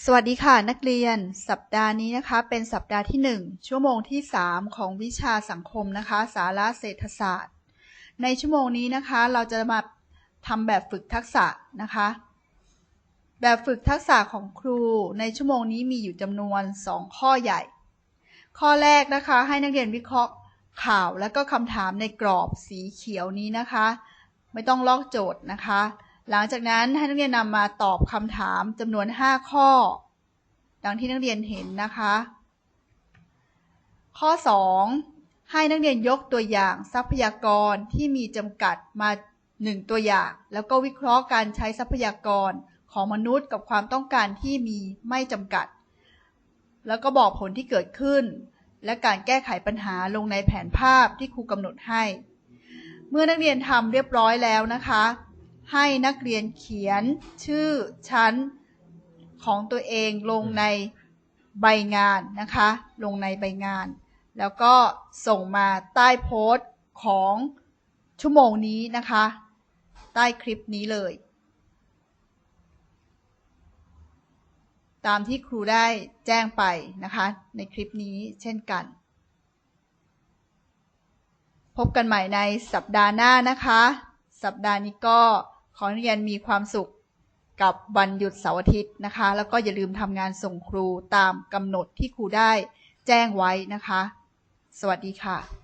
สวัสดีค่ะนักเรียน สัปดาห์นี้นะคะ เป็นสัปดาห์ที่ 1 ชั่วโมงที่ 3 ของวิชาสังคมนะคะ สาระเศรษฐศาสตร์ ในชั่วโมงนี้นะคะ เราจะมาทำแบบฝึกทักษะนะคะ แบบฝึกทักษะของครู ในชั่วโมงนี้มีอยู่จำนวน 2 ข้อใหญ่ ข้อแรกนะคะให้นักเรียนวิเคราะห์ข่าวและก็คำถามในกรอบสีเขียวนี้นะคะ ไม่ต้องลอกโจทย์นะคะ หลังจากนั้นให้นักเรียนนำมาตอบคำถามจำนวน 5 ข้อ ดังที่นักเรียนเห็นนะคะ ข้อ 2 ให้นักเรียนยกตัวอย่างทรัพยากรที่มีจำกัดมา 1 ตัวอย่าง แล้วก็วิเคราะห์การใช้ทรัพยากรของมนุษย์กับความต้องการที่มีไม่จำกัด แล้วก็บอกผลที่เกิดขึ้น และการแก้ไขปัญหาลงในแผนภาพที่ครูกำหนดให้ เมื่อนักเรียนทำเรียบร้อยแล้วนะคะ ให้นักเรียนเขียนชื่อชั้นของตัวเองลงในใบงานนะคะ ลงในใบงาน แล้วก็ส่งมาใต้โพสต์ของชั่วโมงนี้นะคะ ใต้คลิปนี้เลย ตามที่ครูได้แจ้งไปนะคะ ในคลิปนี้เช่นกัน พบกันใหม่ในสัปดาห์หน้านะคะ สัปดาห์นี้ก็ อให้นักเรียนมีความสุขกับวันหยุดเสาร์อาทิตย์นะคะ แล้วก็อย่าลืมทำงานส่งครูตามกำหนดที่ครูได้แจ้งไว้นะคะ สวัสดีค่ะ